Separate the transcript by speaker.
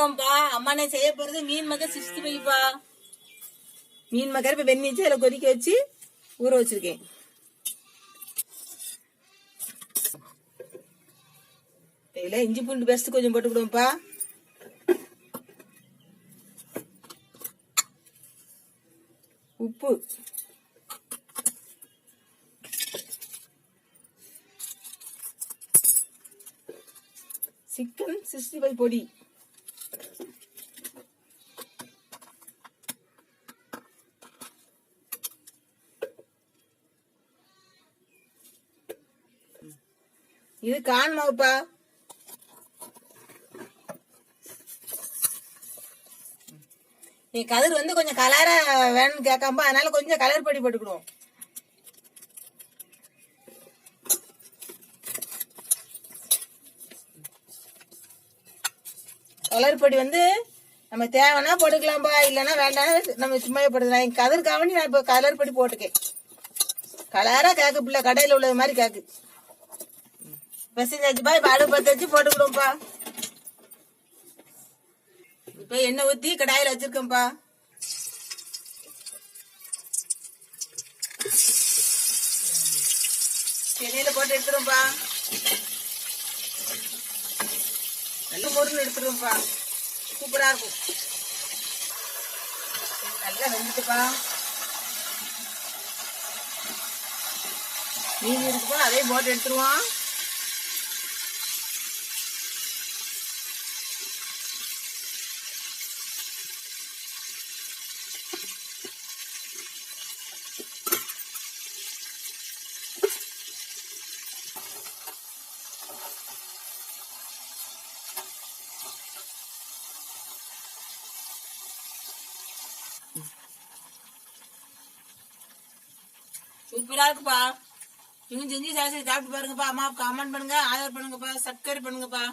Speaker 1: வணக்கம்ப்பா அம்மா நான் செய்ய போறது? மீன் மகர் சிக்ஸ்டி ஃபைவ்ப்பா மீன் மகர் இப்ப வெந்நி அதில் கொதிக்க வச்சு ஊற வச்சிருக்கேன். இதுல இஞ்சி பூண்டு பேஸ்ட் கொஞ்சம் போட்டுக்கிடுவோம்ப்பா உப்பு. சிக்கன் சிக்ஸ்டி ஃபைவ் பொடி. இது கான் மாவுப்பா. நீ கதிர் வந்து கொஞ்சம் கலரா வேணும்னு கேட்காம அதனால கொஞ்சம் கலர் படி போட்டுக்கிடுவோம். வளர்ப்படி வந்து நம்ம தேவைன்னா போட்டுக்கலாம்பா இல்லைன்னா வேண்டாம் நம்ம சும்மா போட்டுக்கலாம். என் கதிர்காவணி நான் இப்போ கலர் படி போட்டுக்கேன் கலராக கேக்கு பிள்ளை கடையில் உள்ளது மாதிரி கேக்கு. பெசஞ்சாச்சுப்பா இப்போ அடுப்பு பற்ற வச்சு போட்டுக்கிடுவோம்ப்பா. இப்போ எண்ணெய் ஊற்றி கடாயில் வச்சிருக்கேன்ப்பா. எண்ணெயில் போட்டு எடுத்துருவோம்ப்பா. நல்ல பொருள் எடுத்துருவோம்ப்பா. சூப்பராக இருக்கும். நல்லா வெந்துட்டுப்பா. மீன் இருக்குப்பா அதே போட்டு எடுத்துருவோம். சூப்பரா இருக்குப்பா. நீங்க செஞ்சு சாப்பிட்டு பாருங்கப்பா. அம்மா கமெண்ட் பண்ணுங்க ஆதரவு பண்ணுங்கப்பா. சப்ஸ்கிரைப் பண்ணுங்கப்பா.